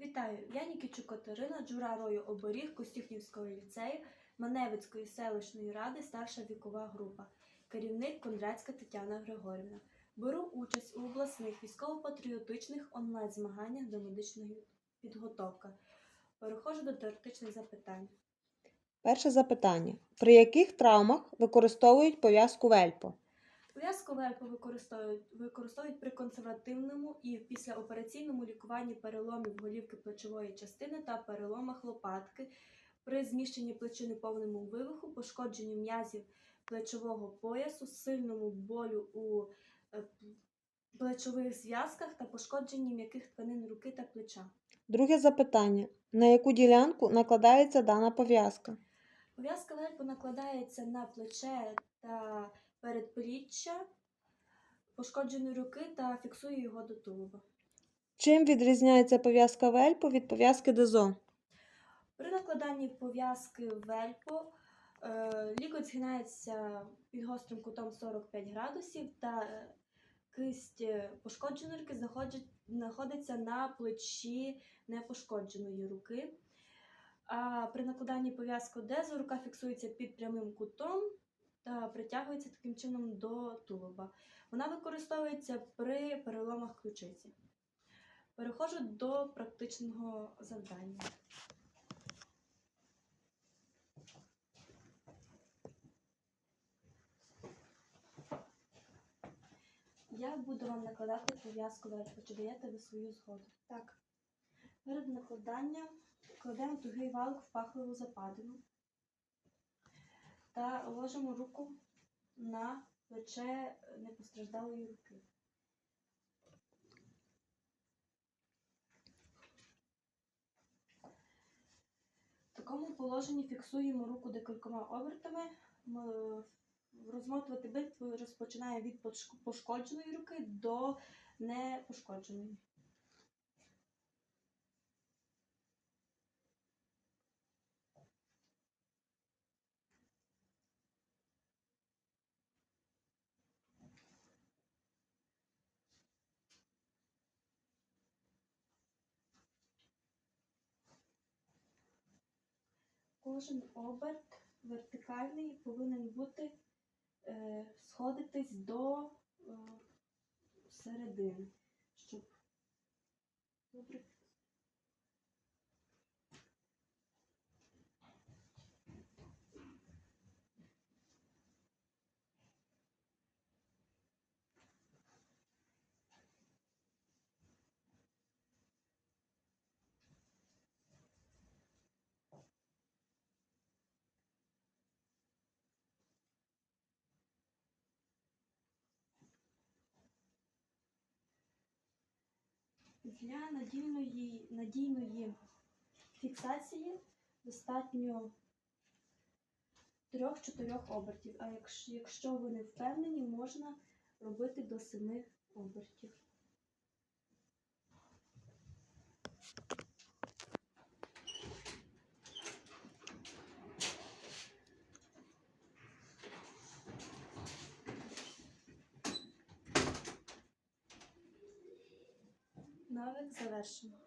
Вітаю! Я Нікічук Катерина, джура рою оберіг Костюхівського ліцею, Маневицької селищної ради, старша вікова група, керівник Кондратська Тетяна Григорівна. Беру участь у обласних військово-патріотичних онлайн-змаганнях до медичної підготовки. Переходжу до теоретичних запитань. Перше запитання. При яких травмах використовують пов'язку вельпо? Пов'язку ВЕЛПО використовують, використовують при консервативному і післяопераційному лікуванні переломів голівки плечової частини та переломах лопатки, при зміщенні плечини повному вивиху, пошкодженню м'язів плечового поясу, сильному болю у е, плечових зв'язках та пошкодженні м'яких тканин руки та плеча. Друге запитання. На яку ділянку накладається дана пов'язка? Пов'язка вельпо накладається на плече та передпліччя пошкодженої руки та фіксує його до тулуба. Чим відрізняється пов'язка вельпо від пов'язки дезо? При накладанні пов'язки вельпо е, лікоть згинається під гострим кутом 45 градусів та е, кисть е, пошкодженої руки знаходиться на плечі непошкодженої руки. А при накладанні пов'язки дезу рука фіксується під прямим кутом та притягується таким чином до тулуба. Вона використовується при переломах ключиці. Переходжу до практичного завдання. Я буду вам накладати пов'язку вельпо. Чи даєте ви свою згоду? Так. Перед накладанням кладемо тугий валик в пахливу западину та ложимо руку на плече непостраждалої руки. В такому положенні фіксуємо руку декількома обертами. Розмотувати битву розпочинає від пошкодженої руки до непошкодженої. Кожен оберт вертикальний повинен бути е, сходитись до е, середини, щоб добре. Для надійної, надійної фіксації достатньо 3-4 обертів. А якщо, ви не впевнені, можна робити до 7 обертів. Навик завершено.